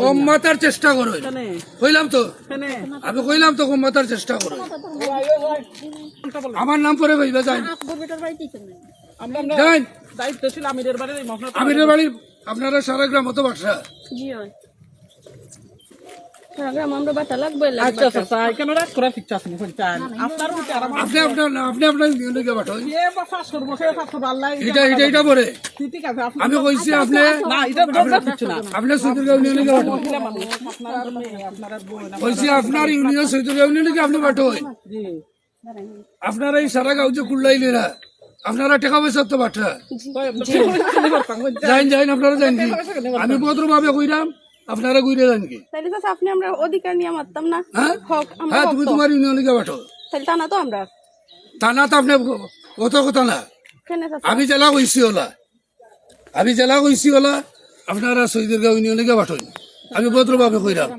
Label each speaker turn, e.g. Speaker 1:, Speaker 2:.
Speaker 1: কম মাতার চেষ্টা করো কইলাম তো? আমি কইলাম তো কম মাতার চেষ্টা করো আমার নাম পরে কইবা যাই
Speaker 2: আমিরের বাড়ির
Speaker 1: আপনারা সারা গ্রাম মতো বাসা
Speaker 3: জি আমরা বাটা লাগবে
Speaker 2: আচ্ছা আচ্ছা আচ্ছা এখানে আছে আপনার প্রতি আর আমার
Speaker 1: আপনি আপনার আপনি আপনার ইউনিকে পাঠান
Speaker 2: এ বা ফাঁস করব সে ফাঁস করব আল্লাহ
Speaker 1: এটা এটা এটা পরে।
Speaker 2: ঠিক আছে আপনি
Speaker 1: আমি কইছি আপনি
Speaker 2: না এটা দরকার কিছু না।
Speaker 1: আপনি সুদুর্গা ইউনিকে পাঠান
Speaker 2: মহিলা আপনার
Speaker 1: কইছি ইউনিয়ন আপনি পাঠান
Speaker 2: জি।
Speaker 1: আপনারা এই সারা গাঁও যে কুল্লাইলে না। আপনারা টাকা পয়সা তো পাঠা। যাইন যাইন আপনারা যাইন। আমি পত্র ভাবে কইরাম আপনারা ঘুরে যান কি?
Speaker 3: তাহলে চাচা আপনি আমরা অধিকার নিয়ে মারতাম না।
Speaker 1: হ্যাঁ?
Speaker 3: হক আমরা
Speaker 1: হ্যাঁ তুমি তোমার ইউনিয়ন ইউনিয়নকে পাঠো
Speaker 3: তাহলে টানা তো আমরা।
Speaker 1: টানা তো আপনি কত কথা না? আমি জেলা কইছি ওলা। আমি জেলা কইছি ওলা আপনারা সৈদের গাঁও ইউনিয়নকে পাঠন আমি ভদ্রভাবে ভাবে কইরাম।